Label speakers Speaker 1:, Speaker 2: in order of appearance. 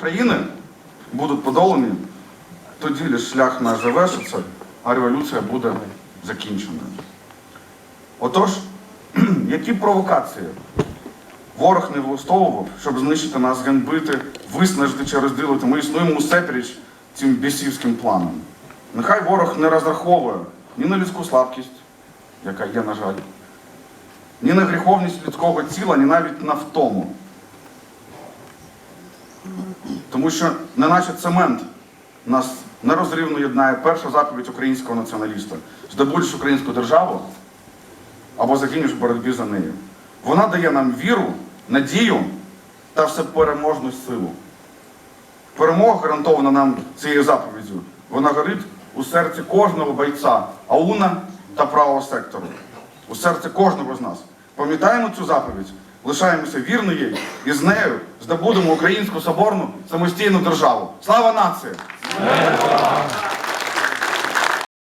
Speaker 1: України будуть подолані, тоді лише шлях наш завершиться, а революція буде закінчена. Отож, які провокації ворог не влаштовував, щоб знищити нас, ганьбити, виснажити чи розділити, ми існуємо усепереч цим бісівським планам. Нехай ворог не розраховує ні на людську слабкість, яка є, на жаль, ні на гріховність людського тіла, ні навіть на втому. Тому що неначе цемент нас нерозривно єднає перша заповідь українського націоналіста. Здобудеш українську державу або загинеш в боротьбі за нею. Вона дає нам віру, надію та всепереможну силу. Перемога гарантована нам цією заповіддю. Вона горить у серці кожного бойця АУНа та правого сектору. У серці кожного з нас. Пам'ятаємо цю заповідь, лишаємося вірно їй і з нею здобудемо українську соборну самостійну державу. Слава нації!